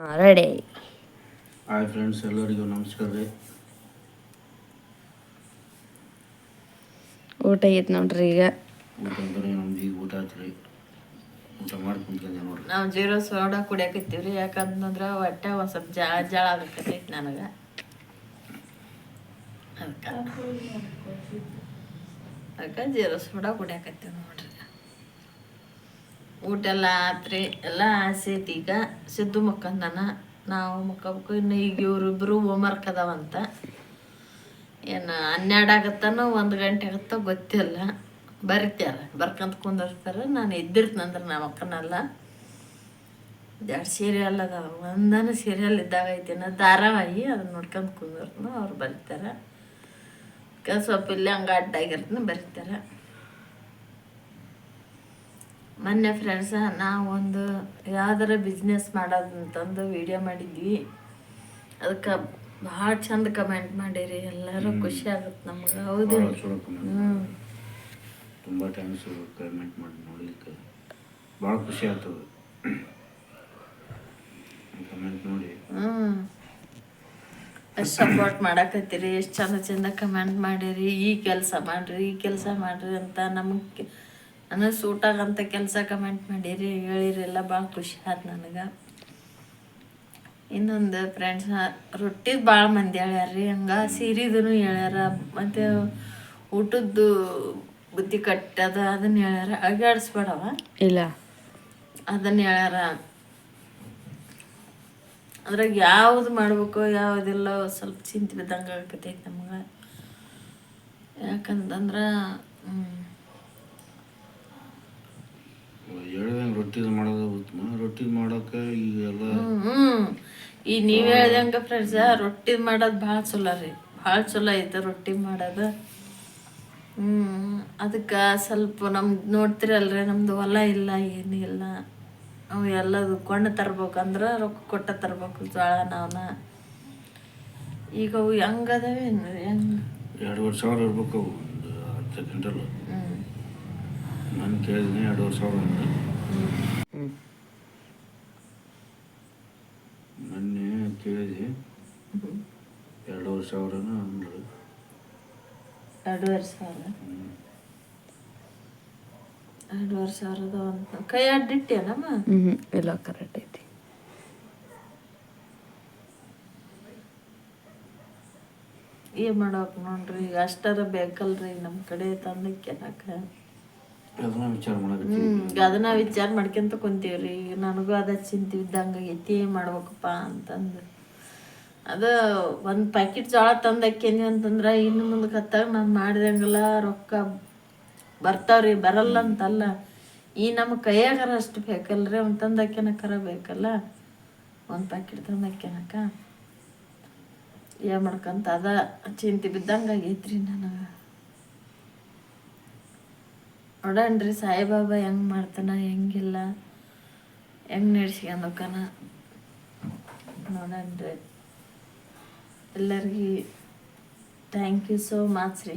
Ready hi friends ಎಲ್ಲರಿಗೂ ನಮಸ್ಕಾರ ರೀ. ಊಟ ಐತ್ ನೋಡ್ರಿ ಈಗ. ಊಟ ಅಂದ್ರೆ ನಮ್ದು ಈಗ ಊಟ ಆಯ್ತು ರೀ. ಊಟ ಮಾಡಿ ಕುಂತ್ಕೊಂಡೆ ನೋಡ್ರಿ. ನಾವು ಜೀರೋ ಸೋಡಾ ಕುಡಿಯಾಕತ್ತೀವಿ ರೀ ಯಾಕಂತಂದ್ರೆ ಹೊಟ್ಟೆ ಒಂದು ಸ್ವಲ್ಪ ಜಾಳ ಜಾಳ ಆಗಕತ್ತೈತಿ ನನಗೆ. ಅದಕ್ಕೆ ಅದಕ್ಕೆ ಜೀರೋ ಸೋಡಾ ಕುಡಿಯಾಕತ್ತೀವಿ ನೋಡ್ರಿ. ಊಟ ಎಲ್ಲ ಆತ್ರಿ ಎಲ್ಲ ಆಸೆ ಐತಿ. ಈಗ ಸಿದ್ದು ಮಕ್ಕಂದನ, ನಾವು ಮಕ್ಕಬೇಕು. ಇನ್ನು ಈಗ ಇವ್ರಿಬ್ರು ಹೋಮ್ವರ್ಕ್ ಅದಾವಂತ ಏನು ಹನ್ನೆರಡು ಆಗತ್ತನೋ, ಒಂದು ಗಂಟೆ ಆಗತ್ತೋ ಗೊತ್ತಿಲ್ಲ. ಬರಿತ್ಯಾರ, ಬರ್ಕಂತ ಕುಂದಿರ್ತಾರೆ. ನಾನು ಎದ್ದಿರ್ತಂದ್ರೆ ನಮ್ಮ ಅಕ್ಕನಲ್ಲ. ಎರಡು ಸೀರಿಯಲ್ ಅದಾವ. ಒಂದನ ಸೀರಿಯಲ್ ಇದ್ದಾಗ ಐತಿನ ಧಾರಾವಾಹಿ, ಅದನ್ನ ನೋಡ್ಕೊಂಡು ಕುಂದಿರ್ತನ. ಅವ್ರು ಬರ್ತಾರ. ಸ್ವಲ್ಪ ಇಲ್ಲೇ ಹಂಗೆ ಅಡ್ಡಾಗಿರ್ತನ ಬರೀತಾರೆ. ಮೊನ್ನೆ ಫ್ರೆಂಡ್ಸ ನಾವೊಂದು ಯಾವ್ದಾರ ಬಿಸ್ನೆಸ್ ಮಾಡೋದಂತಂದು ವಿಡಿಯೋ ಮಾಡಿದ್ವಿ. ಅದಕ್ಕೆ ಭಾಳ ಚಂದ ಕಮೆಂಟ್ ಮಾಡಿರಿ. ಎಲ್ಲರೂ ಖುಷಿ ಆಗುತ್ತೆ ನಮ್ಗೆ. ಹೌದು. ಹ್ಞೂ ತುಂಬ ಥ್ಯಾಂಕ್ಸ್ ಕಮೆಂಟ್ ಮಾಡಿ ನೋಡ್ಲಿಕ್ಕೆ. ಭಾಳ ಖುಷಿ ಆಗ್ತದೆ ಕಮೆಂಟ್ ನೋಡಿ. ಹ್ಮ್. ಎಷ್ಟು ಸಪೋರ್ಟ್ ಮಾಡಾಕತ್ತೀರಿ? ಎಷ್ಟು ಚಂದ ಚಂದ ಕಮೆಂಟ್ ಮಾಡಿರಿ? ಈ ಕೆಲಸ ಮಾಡ್ರಿ ಈ ಕೆಲಸ ಮಾಡ್ರಿ ಅಂತ ನಮಗೆ ನನಗೆ ಸೂಟ್ ಆಗಂತ ಕೆಲಸ ಕಮೆಂಟ್ ಮಾಡಿರಿ ಹೇಳಿರಿ ಎಲ್ಲ ಭಾಳ ಖುಷಿ ಆಯ್ತು ನನಗೆ. ಇನ್ನೊಂದು ಫ್ರೆಂಡ್ಸ್ ರೊಟ್ಟಿದು ಭಾಳ ಮಂದಿ ಹೇಳ್ಯಾರ್ರಿ ಹಂಗ ಸೀರೆದೂ ಹೇಳ್ಯಾರ ಮತ್ತು ಊಟದ್ದು ಬುದ್ಧಿ ಕಟ್ಟದ ಅದನ್ನ ಹೇಳ್ಯಾರ ಅಗಾಡಿಸ್ಬೇಡವ ಇಲ್ಲ. ಅದನ್ನ ಹೇಳ್ಯಾರ. ಅದ್ರಾಗ ಯಾವ್ದು ಮಾಡ್ಬೇಕು ಯಾವುದಿಲ್ಲ ಸ್ವಲ್ಪ ಚಿಂತೆ ಬಿದ್ದಂಗೆ ಆಗತೈತಿ ನಮ್ಗೆ. ಯಾಕಂತಂದ್ರೆ ಹೇಳ್ದಂಗೆ ಮಾಡೋದು ಉತ್ತಮ ರೊಟ್ಟಿ ಮಾಡೋಕೆ ಈಗೆಲ್ಲ ಹ್ಮ್ ಈ ನೀವು ಹೇಳ್ದಂಗ ಫ್ರೆಂಡ್ಸ್ ರೊಟ್ಟಿ ಮಾಡೋದು ಭಾಳ ಚಲೋ ರೀ. ಭಾಳ ಚಲೋ ಐತೆ ರೊಟ್ಟಿ ಮಾಡೋದು. ಹ್ಮ್ ಅದಕ್ಕೆ ಸ್ವಲ್ಪ ನಮ್ದು ನೋಡ್ತಿರಲ್ರಿ ನಮ್ದು ಹೊಲ ಇಲ್ಲ ಏನಿಲ್ಲ ಇಲ್ಲ. ಅವು ಎಲ್ಲದು ಕೊಂಡು ತರ್ಬೇಕಂದ್ರೆ ರೊಕ್ಕ ಕೊಟ್ಟ ತರ್ಬೇಕು ಜೋಳ ನಾವನ್ನ ಈಗ ಅವು ಹೆಂಗದಾವೆ ಹೆಂಗೆ? ಎರಡುವರೆ ಸಾವಿರ ಇರ್ಬೇಕು ಅವು ಒಂದು ಹತ್ತು ಕ್ವಿಂಟಲ್ ಹ್ಮ್. ನಾನು ಕೇಳಿದ್ದೀನಿ ಎರಡು ಸಾವಿರ ಅಂತ ಮೊನ್ನೆ ಕೇಳಿದೆ ಎರಡೂವರೆ ಸಾವಿರನ ಅಂದ್ರು ಎರಡೂವರೆ ಸಾವಿರ ಎರಡೂವರೆ ಸಾವಿರದ ಒಂದು ಕೈ ಅಡ್ಡಿಟ್ಟೇನಮ್ಮ ಹ್ಞೂ ಇಲ್ಲ ಕರೆಕ್ಟ್ ಐತಿ. ಏನ್ ಮಾಡಕ್ ನೋಡ್ರಿ ಈಗ ಅಷ್ಟರ ಬೇಕಲ್ರಿ ನಮ್ಮ ಕಡೆ ತಂದಕ್ಕೆನಕ ಅದನ್ನ ವಿಚಾರ ಮಾಡಕ್ಕೆ ಈಗ ಅದನ್ನ ವಿಚಾರ ಮಾಡ್ಕೊಂತ ಕುಂತೀವ್ರಿ. ಈಗ ನನಗೂ ಅದ ಚಿಂತೆ ಇದ್ದಂಗ ಐತಿ, ಏನ್ ಮಾಡ್ಬೇಕಪ್ಪ ಅಂತಂದು. ಅದ ಒಂದ್ ಪ್ಯಾಕೆಟ್ ಜೋಳ ತಂದಕ್ಕೇನಿ ಅಂತಂದ್ರ ಇನ್ನು ಮುಂದಕ್ಕೆ ಹತ್ತಾಗ ನಾನು ಮಾಡಿದಂಗೆಲ್ಲ ರೊಕ್ಕ ಬರ್ತಾವ್ರಿ, ಬರಲ್ಲ ಅಂತಲ್ಲ. ಈ ನಮ್ಮ ಕೈಯಾಗರ ಅಷ್ಟು ಬೇಕಲ್ರಿ? ಅವ್ನು ತಂದಕ್ಕೇನಕರ ಬೇಕಲ್ಲ? ಒಂದು ಪ್ಯಾಕೆಟ್ ತಂದಕ್ಕೇನಕ ಏನ್ ಮಾಡ್ಕಂತ ಅದ ಚಿಂತೆ ಬಿದ್ದಂಗ ಆಗೈತ್ರಿ ನನಗೆ. ನೋಡಣ್ರಿ ಸಾಯಿಬಾಬಾ ಹೆಂಗ್ ಮಾಡ್ತಾನ ಹೆಂಗಿಲ್ಲ ಹೆಂಗ್ ನಡ್ಸ್ಕೊಂಡೋಕನ ನೋಡಣ್ರಿ ಎಲ್ಲರಿಗೂ ಥ್ಯಾಂಕ್ ಯು ಸೋ ಮಚ್ ರೀ.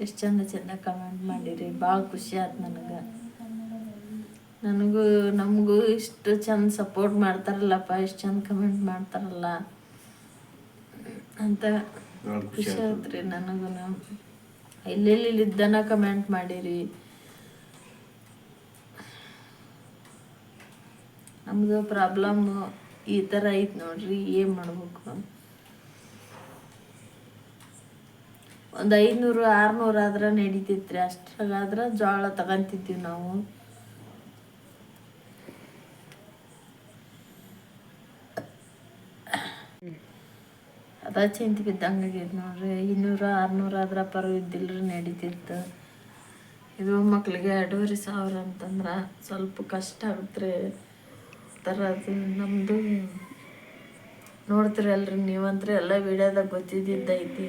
ಎಷ್ಟು ಚಂದ ಚಂದ ಕಮೆಂಟ್ ಮಾಡಿರಿ ಭಾಳ ಖುಷಿ ಆಯ್ತು ನನಗೆ. ನನಗೂ ನಮಗೂ ಇಷ್ಟು ಚಂದ ಸಪೋರ್ಟ್ ಮಾಡ್ತಾರಲ್ಲಪ್ಪ ಇಷ್ಟು ಚಂದ ಕಮೆಂಟ್ ಮಾಡ್ತಾರಲ್ಲ. ಅಂತ ಖುಷಿ ಆಯ್ತು ರೀ ನನಗೂ ಎಲ್ಲೆಲ್ಲಿ ಇದ್ದನ ಕಮೆಂಟ್ ಮಾಡಿರಿ. ನಮ್ದು ಪ್ರಾಬ್ಲಮ್ಮು ಈ ಥರ ಐತೆ ನೋಡ್ರಿ, ಏನು ಮಾಡ್ಬೇಕು? ಒಂದು ಐದುನೂರು, ಆರುನೂರು ಆದ್ರೆ ನಡೀತೈತ್ರಿ. ಅಷ್ಟ್ರಾಗಾದ್ರೆ ಜೋಳ ತಗೊಂತಿದ್ದೀವಿ ನಾವು. ಅದ ಚಿಂತೆ ಬಿದ್ದಂಗೆ ಆಗೈತೆ ನೋಡ್ರಿ. ಇನ್ನೂರು ಆರುನೂರು ಆದ್ರೆ ಪರವಿದ್ದಿಲ್ರಿ ನಡೀತಿತ್ತು ಇದು ಮಕ್ಳಿಗೆ ಎರಡೂವರೆ ಸಾವಿರ ಅಂತಂದ್ರೆ ಸ್ವಲ್ಪ ಕಷ್ಟ ಆಗುತ್ತೆ ತರದು ನಮ್ಮದು ನೋಡ್ತೀರಲ್ರಿ ನೀವಂದ್ರೆ ಎಲ್ಲ ವೀಡಿಯೋದಾಗ ಗೊತ್ತಿದ್ದಿದ್ದೈತಿ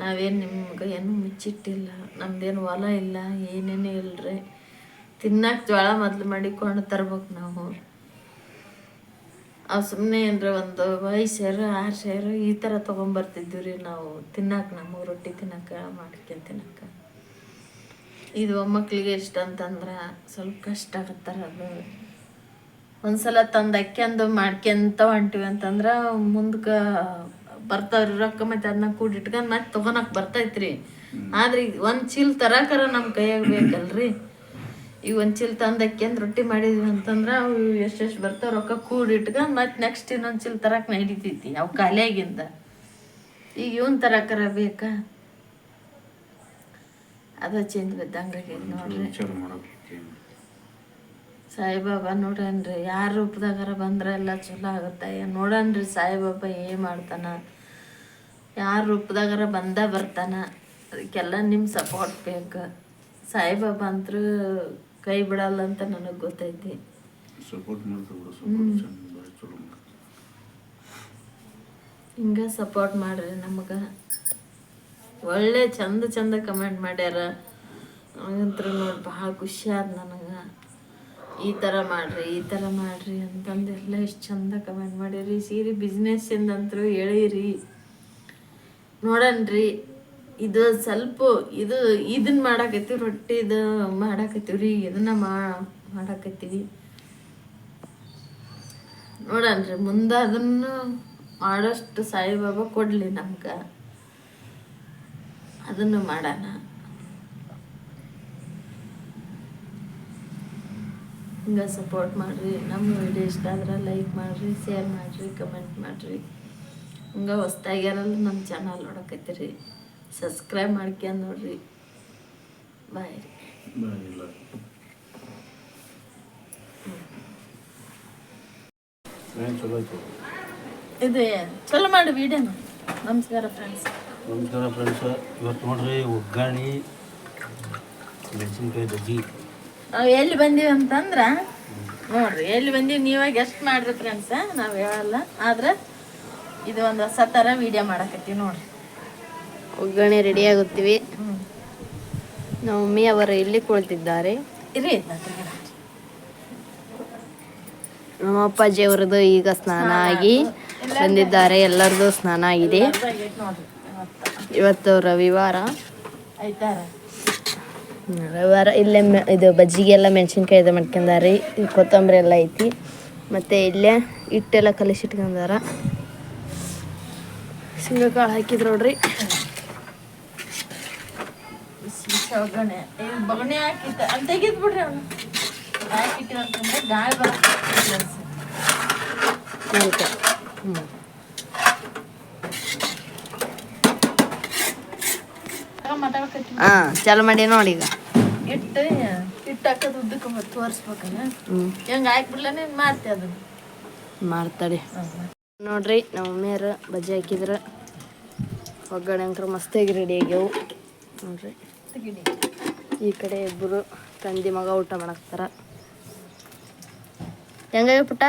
ನಾವೇನು ನಿಮ್ಗೆ ಏನು ಮುಚ್ಚಿಟ್ಟಿಲ್ಲ, ನಮ್ದೇನು ಹೊಲ ಇಲ್ಲ, ಏನೇನು ಇಲ್ರಿ. ತಿನ್ನಕ್ಕೆ ಜೋಳ ಮೊದ್ಲು ಮಾಡಿಕೊಂಡು ತರ್ಬೇಕು ನಾವು. ಅವು ಸುಮ್ಮನೆ ಏನರ ಒಂದು ಐದು ಸೇರು ಆರು ಸೇರು ಈ ಥರ ತೊಗೊಂಬರ್ತಿದ್ವಿ ರೀ ನಾವು ತಿನ್ನಕ್ಕೆ ನಮಗೆ ರೊಟ್ಟಿ ತಿನ್ನಕ್ಕೆ ಮಾಡ್ಕೊಂಡು ತಿನ್ನಕ್ಕೆ ಇದು ಮಕ್ಕಳಿಗೆ ಇಷ್ಟ ಅಂತಂದ್ರೆ ಸ್ವಲ್ಪ ಕಷ್ಟ ಆಗತ್ತಾರ ಅದು. ಒಂದ್ಸಲ ತಂದು ಅಕ್ಕಂದು ಮಾಡ್ಕೊಂತ ಹೊಂಟಿವಿ ಅಂತಂದ್ರ ಮುಂದಕ್ಕೆ ಬರ್ತಾವ್ರಿ ರೊಕ್ಕ ಮತ್ತೆ ಅದನ್ನ ಕೂಡಿಟ್ಕೊಂಡ್ ಮತ್ತೆ ತಗೋನಕ್ ಬರ್ತೈತ್ರಿ. ಆದ್ರೆ ಈಗ ಒಂದ್ ಚೀಲ ತರಕಾರ ನಮ್ಮ ಕೈಯಾಗ ಬೇಕಲ್ರಿ. ಈಗ ಒಂದ್ ಚೀಲ ತಂದು ಅಕ್ಯಂದ್ ರೊಟ್ಟಿ ಮಾಡಿದ್ವಿ ಅಂತಂದ್ರ ಅವು ಎಷ್ಟೆಷ್ಟು ಬರ್ತಾವ ರೊಕ್ಕ ಕೂಡಿಟ್ಕೊಂಡ್ ಮತ್ತೆ ನೆಕ್ಸ್ಟ್ ಇನ್ನೊಂದ್ ಚೀಲ ತರಕ್ ನಡೀತೈತಿ ಅವು ಖಾಲಿಯಾಗಿಂದ. ಈಗ ಇವನ್ ತರಕಾರ ಬೇಕಾ? ಅದ ಚೇಂಜ್ ಬಿದ್ದಂಗಾಗಿ ನೋಡ್ರಿ. ಸಾಯಿಬಾಬಾ ನೋಡನ್ರಿ ಯಾರ ರೂಪದಾಗಾರ ಬಂದ್ರೆ ಎಲ್ಲ ಚಲೋ ಆಗುತ್ತೆ. ನೋಡನ್ರಿ ಸಾಯಿಬಾಬಾ ಏನು ಮಾಡ್ತಾನ. ಯಾರ ರೂಪದಾಗಾರ ಬಂದ ಬರ್ತಾನ. ಅದಕ್ಕೆಲ್ಲ ನಿಮ್ಮ ಸಪೋರ್ಟ್ ಬೇಕು. ಸಾಯಿಬಾಬಾ ಅಂತೂ ಕೈ ಬಿಡಲ್ಲ ಅಂತ ನನಗೆ ಗೊತ್ತೈತಿ. ಹಿಂಗ ಸಪೋರ್ಟ್ ಮಾಡ್ರಿ ನಮಗೆ. ಒಳ್ಳೆ ಚಂದ ಚಂದ ಕಮೆಂಟ್ ಮಾಡ್ಯಾರ. ನನಗಂತೂ ನೋಡಿ ಭಾಳ ಖುಷಿ ಆದ ನನಗೆ. ಈ ಥರ ಮಾಡ್ರಿ, ಈ ಥರ ಮಾಡ್ರಿ ಅಂತಂದೆಲ್ಲ ಎಷ್ಟು ಚಂದ ಕಮೆಂಟ್ ಮಾಡಿರಿ ಸೀರೆ ಬಿಸ್ನೆಸ್ ಅಂತೂ ಹೇಳಿರಿ. ನೋಡನ್ರಿ, ಇದು ಸ್ವಲ್ಪ ಇದು ಇದನ್ನ ಮಾಡಾಕತ್ತೀವಿ ರೊಟ್ಟಿದು ಮಾಡಾಕತ್ತೀವಿ ರೀ. ಇದನ್ನ ಮಾಡಾಕತ್ತೀವಿ. ನೋಡನ್ರಿ, ಮುಂದೆ ಅದನ್ನು ಮಾಡೋಷ್ಟು ಸಾಯಿಬಾಬಾ ಕೊಡಲಿ ನಮ್ಗೆ. ಅದನ್ನು ಮಾಡೋಣ. ಹಿಂಗೆ ಸಪೋರ್ಟ್ ಮಾಡಿರಿ. ನಮ್ಮ ವಿಡಿಯೋ ಇಷ್ಟ ಆದ್ರೆ ಲೈಕ್ ಮಾಡಿರಿ ಶೇರ್ ಮಾಡಿರಿ ಕಮೆಂಟ್ ಮಾಡಿರಿ. ಹಿಂಗೆ ಹೊಸ್ದಾಗ್ಯಾರಲ್ಲ ನಮ್ಮ ಚಾನಲ್ ನೋಡಕತ್ತೀರಿ. ಸಬ್ಸ್ಕ್ರೈಬ್ ಮಾಡ್ಕ್ಯಂಡ್ ನೋಡ್ರಿ. ಬಾಯ್ ರೀ. ಇದು ಚಲೋ ಮಾಡಿ ವಿಡಿಯೋನ ನಮಸ್ಕಾರ ಫ್ರೆಂಡ್ಸ್ ನಮಸ್ಕಾರ ಫ್ರೆಂಡ್ಸ್ ಇವತ್ತು ನೋಡ್ರಿ ಒಗ್ಗಾಣಿ ಮೆಣಸಿನ್ಕಾಯಿ ಬಜ್ಜಿ. ನಾವು ಎಲ್ಲಿ ಬಂದೀವಿ ಅಂತಂದ್ರೆ? ನೋಡ್ರಿ ಎಲ್ಲಿ ಬಂದೀವಿ ನೀವೇ ಗೆಸ್ಟ್ ಮಾಡ್ರಿ ಫ್ರೆಂಡ್ಸ್ ನಾವು ಹೇಳಲ್ಲ. ಆದ್ರೆ ಇದು ಒಂದು ಹೊಸ ಥರ ವಿಡಿಯೋ ಮಾಡಕತ್ತೀವಿ ನೋಡ್ರಿ. ಒಗ್ಗರಣೆ ರೆಡಿ ಆಗುತ್ತೀವಿ. ನಮ್ಮ ಮಮ್ಮಿ ಅವರು ಇಲ್ಲಿ ಕುಳಿತಿದ್ದಾರೆ. ಇರಿ ನಮ್ಮ ಅಪ್ಪಾಜಿ ಅವರದು ಈಗ ಸ್ನಾನ ಆಗಿ ಬಂದಿದ್ದಾರೆ ಎಲ್ಲರದು ಸ್ನಾನ ಆಗಿದೆ. ಇವತ್ತು ರವಿವಾರ. ಹ್ಮ್, ರವಿವಾರ ಇಲ್ಲೇ ಮೆ- ಇದು ಬಜ್ಜಿಗೆಲ್ಲ ಮೆಣಸಿನ್ಕಾಯಿ ಇದು ಮಾಡ್ಕೊಂಡಾರಿ. ಇದು ಕೊತ್ತಂಬರಿ ಎಲ್ಲ ಐತಿ. ಮತ್ತು ಇಲ್ಲೇ ಹಿಟ್ಟೆಲ್ಲ ಕಲಿಸಿಟ್ಕೊಂಡಾರ. ಶೇಂಗಾಕಾಳು ಹಾಕಿದ್ರು ನೋಡ್ರಿ. ಒಗ್ಗರಣೆ ಬಗಣೆ ಹಾಕಿತ್ತ ಅಂತ ತೆಗಿದ್ ಬಿಡ್ರಿ ಅವನು. ಹಾಕಿಟ್ಟಿವಿ ಅಂತಂದ್ರೆ ಗಾಳಿ ಬರುತ್ತೆ ಹ್ಞೂ ಹಾಂ ಚಾಲು ಮಾಡಿ ನೋಡಿ ಈಗ. ಇಟ್ಟು ಹಿಟ್ಟು ಹಾಕೋದು ಉದ್ದಕ್ಕೆ ಮತ್ತೆ ತೋರಿಸ್ಬೇಕಲ್ಲ? ಹ್ಞೂ ಹೆಂಗೆ ಹಾಕ್ಬಿಡ್ಲೇನೆ ಮಾಡ್ತೆ ಅದನ್ನ. ಮಾಡ್ತಾಳೆ ನೋಡ್ರಿ ನಮ್ಮ ಮಮ್ಮಿಯರು ಬಜ್ಜಿ ಹಾಕಿದ್ರೆ. ಒಗ್ಗರಣೆ ಅಂಕರ ಮಸ್ತಾಗಿ ರೆಡಿ ಆಗ್ಯಾವು. ನೋಡ್ರಿ. ಈ ಕಡೆ ಇಬ್ಬರು ತಂದಿ ಮಗ ಊಟ ಮಾಡಾಕ್ತಾರ ಹೆಂಗಾಗ ಪುಟ್ಟ?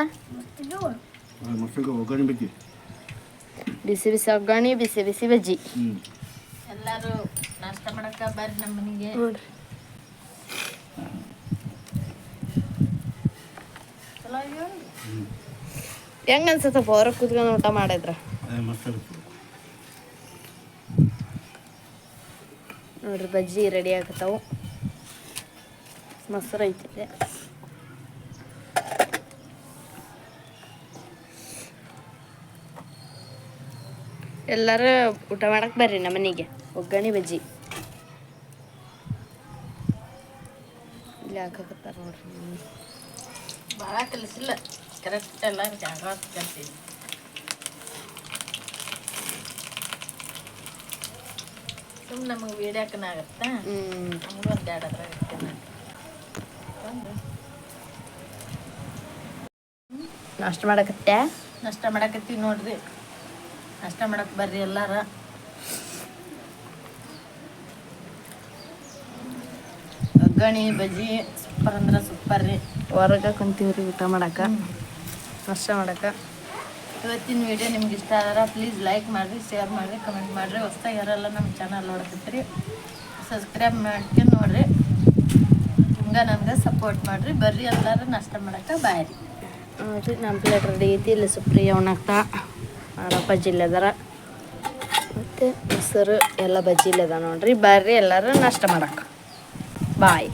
ಬಿಸಿ ಬಿಸಿ ಒಗ್ಗರಣೆ ಬಿಸಿ ಬಿಸಿ ಬಜ್ಜಿ. ಎಲ್ಲರೂ ನಾಷ್ಟ ಮಾಡಕ್ಕ ಬರ್ರಿ ನಮ್ಮ ಮನೆಗೆ. ಹೆಂಗ ಅನ್ಸತ್ತ ಹೊರ ಕುತ್ಕೊಂಡು ಊಟ ಮಾಡಿದ್ರ? ನೋಡ್ರಿ ಬಜ್ಜಿ ರೆಡಿ ಆಗತ್ತಾವು. ಮೊಸರು ಐತಿದೆ ಎಲ್ಲರೂ ಊಟ ಮಾಡಕ್ ಬರ್ರಿ ನಮ್ಮ ಮನೆಗೆ. ಒಗ್ಗರಣೆ ಬಜ್ಜಿ. ಇಲ್ಲಿ ಹಾಕಕತ್ತಾರ ನೋಡ್ರಿ. ಭಾಳ ಕಲಿಸಿಲ್ಲ. ಕರೆಕ್ಟ್ ಎಲ್ಲ ಜಾಗ ಕಲ್ತೀವಿ ಸುಮ್ಮನೆ ನಮಗೆ ವೀಡ್ಯಾಕನ ಆಗತ್ತಾ ಹ್ಮ್. ನಮಗೂ ಒಂದು ಎರಡು ಅದ್ರಾಗ ಇರ್ತೇನೆ ನಾಷ್ಟ ಮಾಡಕತ್ತೆ ನಾಷ್ಟ ಮಾಡಕತ್ತೀವಿ ನೋಡ್ರಿ. ನಾಷ್ಟ ಮಾಡಕ್ ಬರ್ರಿ ಎಲ್ಲಾರ. ಒಗ್ಗಣಿ ಬಜ್ಜಿ ಸೂಪರ್ ಅಂದ್ರೆ ಸೂಪರ್ ರೀ. ಹೊರಗೆ ಕುಂತೀವ್ರಿ ಊಟ ಮಾಡಕ? ನಾಷ್ಟ ಮಾಡಕ? ಇವತ್ತಿನ ವಿಡಿಯೋ ನಿಮ್ಗೆ ಇಷ್ಟ ಆದ್ರೆ ಪ್ಲೀಸ್ ಲೈಕ್ ಮಾಡಿರಿ ಶೇರ್ ಮಾಡಿರಿ ಕಮೆಂಟ್ ಮಾಡಿರಿ. ಹೊಸ್ದಾಗಿ ಯಾರೆಲ್ಲ ನಮ್ಮ ಚಾನಲ್ ನೋಡಕತ್ತೀರಿ ಸಬ್ಸ್ಕ್ರೈಬ್ ಮಾಡ್ಕೊಂಡು ನೋಡ್ರಿ. ಹಿಂಗೆ ನಮ್ಗೆ ಸಪೋರ್ಟ್ ಮಾಡಿರಿ. ಬರ್ರಿ ಎಲ್ಲರೂ ನಷ್ಟ ಮಾಡಕ್ಕೆ ಬಾಯ್ ರೀ. ನೋಡಿರಿ ನಮ್ಮ ಪ್ಲೇಟ್ ರೆಡಿ ಐತಿ ಇಲ್ಲಿ ಸುಪ್ರಿಯ ಉಣಾಕ್ತಾ ಅವರಪ್ಪ ಜಿಲ್ಲೆದಾರ ಮತ್ತು ಮೊಸರು ಎಲ್ಲ ಬಜ್ಜಿ ಇಲ್ಲದ ನೋಡ್ರಿ. ಬರ್ರಿ ಎಲ್ಲರೂ ನಷ್ಟ ಮಾಡಕ್ಕೆ ಬಾಯ್